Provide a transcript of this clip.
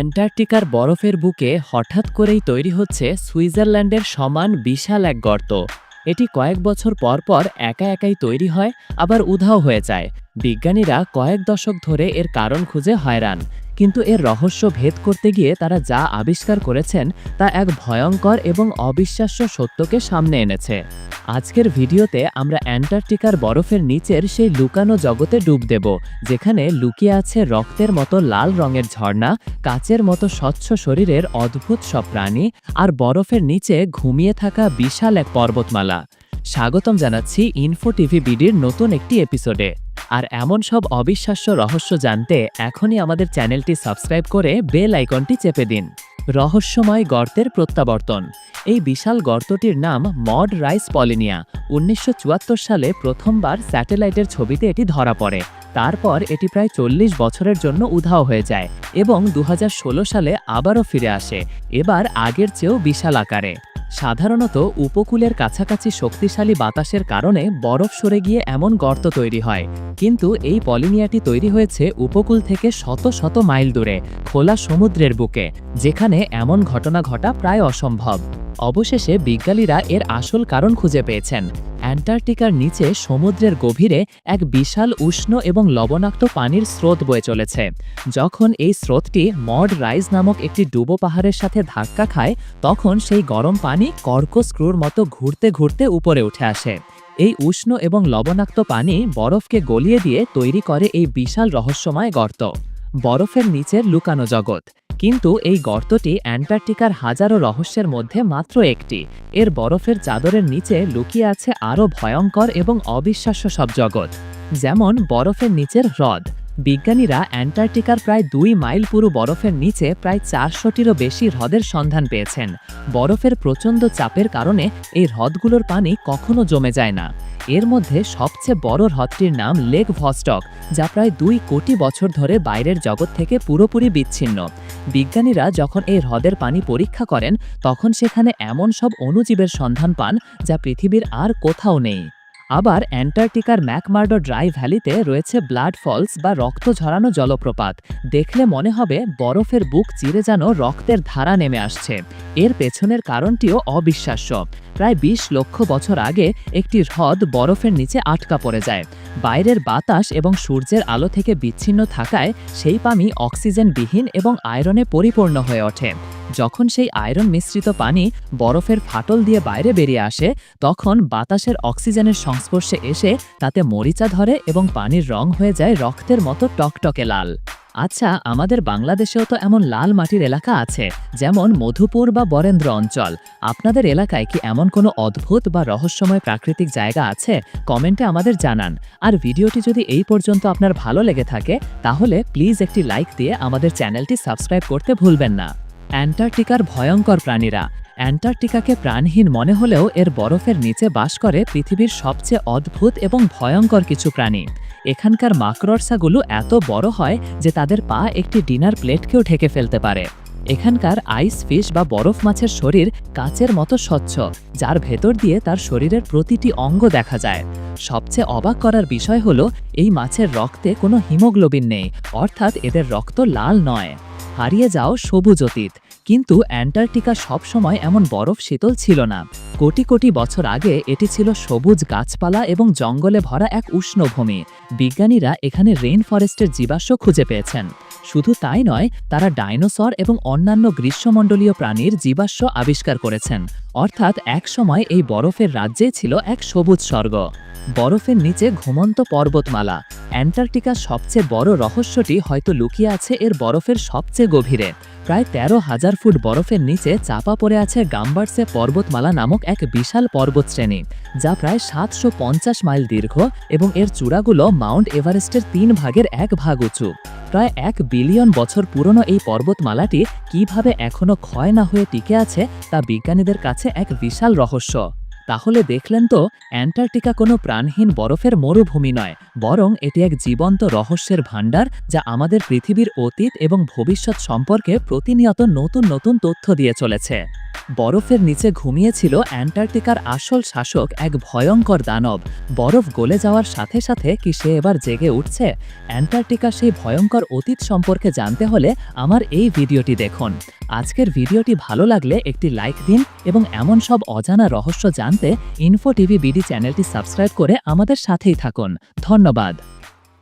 অ্যান্টার্কটিকার বরফের বুকে হঠাৎ করেই তৈরি হচ্ছে সুইজারল্যান্ডের সমান বিশাল এক গর্ত। এটি কয়েক বছর পর পর একা একাই তৈরি হয়, আবার উধাও হয়ে যায়। বিজ্ঞানীরা কয়েক দশক ধরে এর কারণ খুঁজে হয়রান। কিন্তু এর রহস্য ভেদ করতে গিয়ে তারা যা আবিষ্কার করেছেন তা এক ভয়ঙ্কর এবং অবিশ্বাস্য সত্যকে সামনে এনেছে। আজকের ভিডিওতে আমরা অ্যান্টার্কটিকার বরফের নিচের সেই লুকানো জগতে ডুব দেব, যেখানে লুকিয়ে আছে রক্তের মতো লাল রঙের ঝর্ণা, কাচের মতো স্বচ্ছ শরীরের অদ্ভুত সব প্রাণী আর বরফের নিচে ঘুমিয়ে থাকা বিশাল এক পর্বতমালা। স্বাগতম জানাচ্ছি ইনফো টিভি বিডির নতুন একটি এপিসোডে আর এমন সব অবিশ্বাস্য রহস্য জানতে এখনই আমাদের চ্যানেলটি সাবস্ক্রাইব করে বেল আইকনটি চেপে দিন। রহস্যময় গর্তের প্রত্যাবর্তন। এই বিশাল গর্তটির নাম মড রাইস পলিনিয়া। উনিশশো চুয়াত্তর সালে প্রথমবার স্যাটেলাইটের ছবিতে এটি ধরা পড়ে। তারপর এটি প্রায় চল্লিশ বছরের জন্য উধাও হয়ে যায় এবং দু হাজার ষোলো সালে আবারও ফিরে আসে। এবার আগের চেয়েও বিশাল আকারে। সাধারণত উপকূলের কাছাকাছি শক্তিশালী বাতাসের কারণে বরফ সরে গিয়ে এমন গর্ত তৈরি হয়। কিন্তু এই পলিনিয়াটি তৈরি হয়েছে উপকূল থেকে শত শত মাইল দূরে, খোলা সমুদ্রের বুকে, যেখানে এমন ঘটনা ঘটা প্রায় অসম্ভব। অবশেষে বিজ্ঞানীরা এর আসল কারণ খুঁজে পেয়েছেন। অ্যান্টার্কটিকার নিচে সমুদ্রের গভীরে এক বিশাল উষ্ণ এবং লবণাক্ত পানির স্রোত বয়ে চলেছে। যখন এই স্রোতটি মড রাইজ নামক একটি ডুবো পাহাড়ের সাথে ধাক্কা খায়, তখন সেই গরম পানি কর্ক স্ক্রুর মতো ঘুরতে ঘুরতে উপরে উঠে আসে। এই উষ্ণ এবং লবণাক্ত পানি বরফকে গলিয়ে দিয়ে তৈরি করে এই বিশাল রহস্যময় গর্ত। বরফের নিচের লুকানো জগৎ। কিন্তু এই গর্তটি অ্যান্টার্কটিকার হাজারো রহস্যের মধ্যে মাত্র একটি। এর বরফের চাদরের নিচে লুকিয়ে আছে আরও ভয়ঙ্কর এবং অবিশ্বাস্য সব জগৎ, যেমন বরফের নিচের হ্রদ। বিজ্ঞানীরা অ্যান্টার্কটিকার প্রায় দুই মাইল পুরো বরফের নিচে প্রায় চারশোটিরও বেশি হ্রদের সন্ধান পেয়েছেন। বরফের প্রচণ্ড চাপের কারণে এই হ্রদগুলোর পানি কখনো জমে যায় না। এর মধ্যে সবচেয়ে বড় হ্রদটির নাম লেক ভস্টক, যা প্রায় দুই কোটি বছর ধরে বাইরের জগৎ থেকে পুরোপুরি বিচ্ছিন্ন। বিজ্ঞানীরা যখন এই হ্রদের পানি পরীক্ষা করেন, তখন সেখানে এমন সব অণুজীবের সন্ধান পান যা পৃথিবীর আর কোথাও নেই। আবার অ্যান্টার্কটিকার ম্যাকমার্ডো ড্রাই ভ্যালিতে রয়েছে ব্লাড ফলস বা রক্ত ঝরানো জলপ্রপাত। দেখলে মনে হবে বরফের বুক চিরে যেন রক্তের ধারা নেমে আসছে। এর পেছনের কারণটিও অবিশ্বাস্য। প্রায় ২০ লক্ষ বছর আগে একটি হ্রদ বরফের নিচে আটকা পড়ে যায়। বাইরের বাতাস এবং সূর্যের আলো থেকে বিচ্ছিন্ন থাকায় সেই পানি অক্সিজেনবিহীন এবং আয়রনে পরিপূর্ণ হয়ে ওঠে। যখন সেই আয়রন মিশ্রিত পানি বরফের ফাটল দিয়ে বাইরে বেরিয়ে আসে, তখন বাতাসের অক্সিজেনের সংস্পর্শে এসে তাতে মরিচা ধরে এবং পানির রং হয়ে যায় রক্তের মতো টকটকে লাল। আচ্ছা আমাদের বাংলাদেশেও তো এমন লাল মাটির এলাকা আছে, যেমন মধুপুর বা বরেন্দ্র অঞ্চল। আপনাদের এলাকায় কি এমন কোনো অদ্ভুত বা রহস্যময় প্রাকৃতিক জায়গা আছে? কমেন্টে আমাদের জানান। আর ভিডিওটি যদি এই পর্যন্ত আপনার ভালো লেগে থাকে, তাহলে প্লিজ একটি লাইক দিয়ে আমাদের চ্যানেলটি সাবস্ক্রাইব করতে ভুলবেন না। অ্যান্টার্কটিকার ভয়ঙ্কর প্রাণীরা। অ্যান্টার্কটিকাকে প্রাণহীন মনে হলেও এর বরফের নিচে বাস করে পৃথিবীর সবচেয়ে অদ্ভুত এবং ভয়ঙ্কর কিছু প্রাণী। এখানকার মাকড়সাগুলো এত বড় হয় যে তাদের পা একটি ডিনার প্লেটকেও ঢেকে ফেলতে পারে। এখানকার আইস ফিশ বা বরফ মাছের শরীর কাচের মতো স্বচ্ছ, যার ভেতর দিয়ে তার শরীরের প্রতিটি অঙ্গ দেখা যায়। সবচেয়ে অবাক করার বিষয় হলো, এই মাছের রক্তে কোনো হিমোগ্লোবিন নেই, অর্থাৎ এদের রক্ত লাল নয়। হারিয়ে যাও সবুজ অতীত। কিন্তু অ্যান্টার্কটিকা সবসময় এমন বরফ শীতল ছিল না। কোটি কোটি বছর আগে এটি ছিল সবুজ গাছপালা এবং জঙ্গলে ভরা এক উষ্ণভূমি। বিজ্ঞানীরা এখানে রেইন ফরেস্টের জীবাশ্ম খুঁজে পেয়েছেন। শুধু তাই নয়, তারা ডাইনোসর এবং অন্যান্য গ্রীষ্মমণ্ডলীয় প্রাণীর জীবাশ্ম আবিষ্কার করেছেন। অর্থাৎ একসময় এই বরফের রাজ্যে ছিল এক সবুজ স্বর্গ। বরফের নিচে ঘুমন্ত পর্বতমালা। অ্যান্টার্কটিকার সবচেয়ে বড় রহস্যটি হয়তো লুকিয়ে আছে এর বরফের সবচেয়ে গভীরে। প্রায় তেরো হাজার ফুট বরফের নিচে চাপা পড়ে আছে গাম্বার্সে পর্বতমালা নামক এক বিশাল পর্বতশ্রেণী, যা প্রায় সাতশো পঞ্চাশ মাইল দীর্ঘ এবং এর চূড়াগুলো মাউন্ট এভারেস্টের তিন ভাগের এক ভাগ উঁচু। প্রায় এক বিলিয়ন বছর পুরনো এই পর্বতমালাটি কীভাবে এখনও ক্ষয় না হয়ে টিকে আছে তা বিজ্ঞানীদের কাছে এক বিশাল রহস্য। তাহলে দেখলেন তো, অ্যান্টার্কটিকা কোনো প্রাণহীন বরফের মরুভূমি নয়, বরং এটি এক জীবন্ত রহস্যের ভাণ্ডার যা আমাদের পৃথিবীর অতীত এবং ভবিষ্যৎ সম্পর্কে প্রতিনিয়ত নতুন নতুন তথ্য দিয়ে চলেছে। বরফের নিচে ঘুমিয়েছিল অ্যান্টার্কটিকার আসল শাসক এক ভয়ঙ্কর দানব। বরফ গলে যাওয়ার সাথে সাথে কি সে এবার জেগে উঠছে? অ্যান্টার্কটিকা সেই ভয়ঙ্কর অতীত সম্পর্কে জানতে হলে আমার এই ভিডিওটি দেখুন। আজকের ভিডিওটি ভালো লাগলে একটি লাইক দিন এবং এমন সব অজানা রহস্য জানতে ইনফো টিভি বিডি চ্যানেলটি সাবস্ক্রাইব করে আমাদের সাথেই থাকুন। ধন্যবাদ।